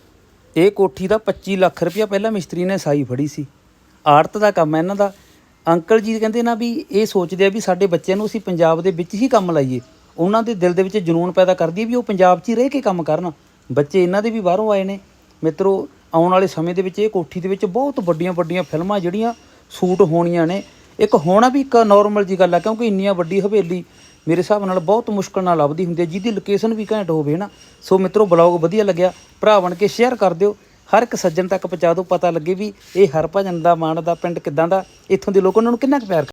ਇਹ ਕੋਠੀ ਦਾ 25 ਲੱਖ ਰੁਪਇਆ ਪਹਿਲਾਂ ਮਿਸਤਰੀ ਨੇ ਸਾਈ ਫੜੀ ਸੀ। ਆੜਤ ਦਾ ਕੰਮ ਹੈ ਇਹਨਾਂ ਦਾ। ਅੰਕਲ ਜੀ ਕਹਿੰਦੇ ਨਾ ਵੀ ਇਹ ਸੋਚਦੇ ਆ ਵੀ ਸਾਡੇ ਬੱਚਿਆਂ ਨੂੰ ਅਸੀਂ ਪੰਜਾਬ ਦੇ ਵਿੱਚ ਹੀ ਕੰਮ ਲਾਈਏ। ਉਹਨਾਂ ਦੇ ਦਿਲ ਦੇ ਵਿੱਚ ਜਨੂਨ ਪੈਦਾ ਕਰਦੀ ਹੈ ਵੀ ਉਹ ਪੰਜਾਬ 'ਚ ਹੀ ਰਹਿ ਕੇ ਕੰਮ ਕਰਨ। ਬੱਚੇ ਇਹਨਾਂ ਦੇ ਵੀ ਬਾਹਰੋਂ ਆਏ ਨੇ। ਮਿੱਤਰੋ ਆਉਣ ਵਾਲੇ ਸਮੇਂ ਦੇ ਵਿੱਚ ਇਹ ਕੋਠੀ ਦੇ ਵਿੱਚ ਬਹੁਤ ਵੱਡੀਆਂ ਵੱਡੀਆਂ ਫਿਲਮਾਂ ਜਿਹੜੀਆਂ ਸ਼ੂਟ ਹੋਣੀਆਂ ਨੇ। ਇੱਕ ਹੋਣਾ ਵੀ ਇੱਕ ਨਾਰਮਲ ਜੀ ਗੱਲ ਆ ਕਿਉਂਕਿ ਇੰਨੀਆਂ ਵੱਡੀ ਹਵੇਲੀ ਮੇਰੇ ਹਿਸਾਬ ਨਾਲ ਬਹੁਤ ਮੁਸ਼ਕਲ ਨਾਲ ਲੱਭਦੀ ਹੁੰਦੀ ਹੈ, ਜਿਹਦੀ ਲੋਕੇਸ਼ਨ ਵੀ ਘੈਂਟ ਹੋਵੇ ਨਾ ਸੋ ਮਿੱਤਰੋ ਬਲੌਗ ਵਧੀਆ ਲੱਗਿਆ, ਭਰਾ ਬਣ ਕੇ ਸ਼ੇਅਰ ਕਰ ਦਿਓ। ਹਰ ਇੱਕ ਸੱਜਣ ਤੱਕ ਪਹੁੰਚਾ ਦਿਓ, ਪਤਾ ਲੱਗੇ ਵੀ ਇਹ ਹਰਭਜਨ ਦਾ, ਮਾਨ ਦਾ, ਪਿੰਡ ਕਿੱਦਾਂ ਦਾ, ਇੱਥੋਂ ਦੇ ਲੋਕ ਉਹਨਾਂ ਨੂੰ ਕਿੰਨਾ ਕੁ ਪਿਆਰ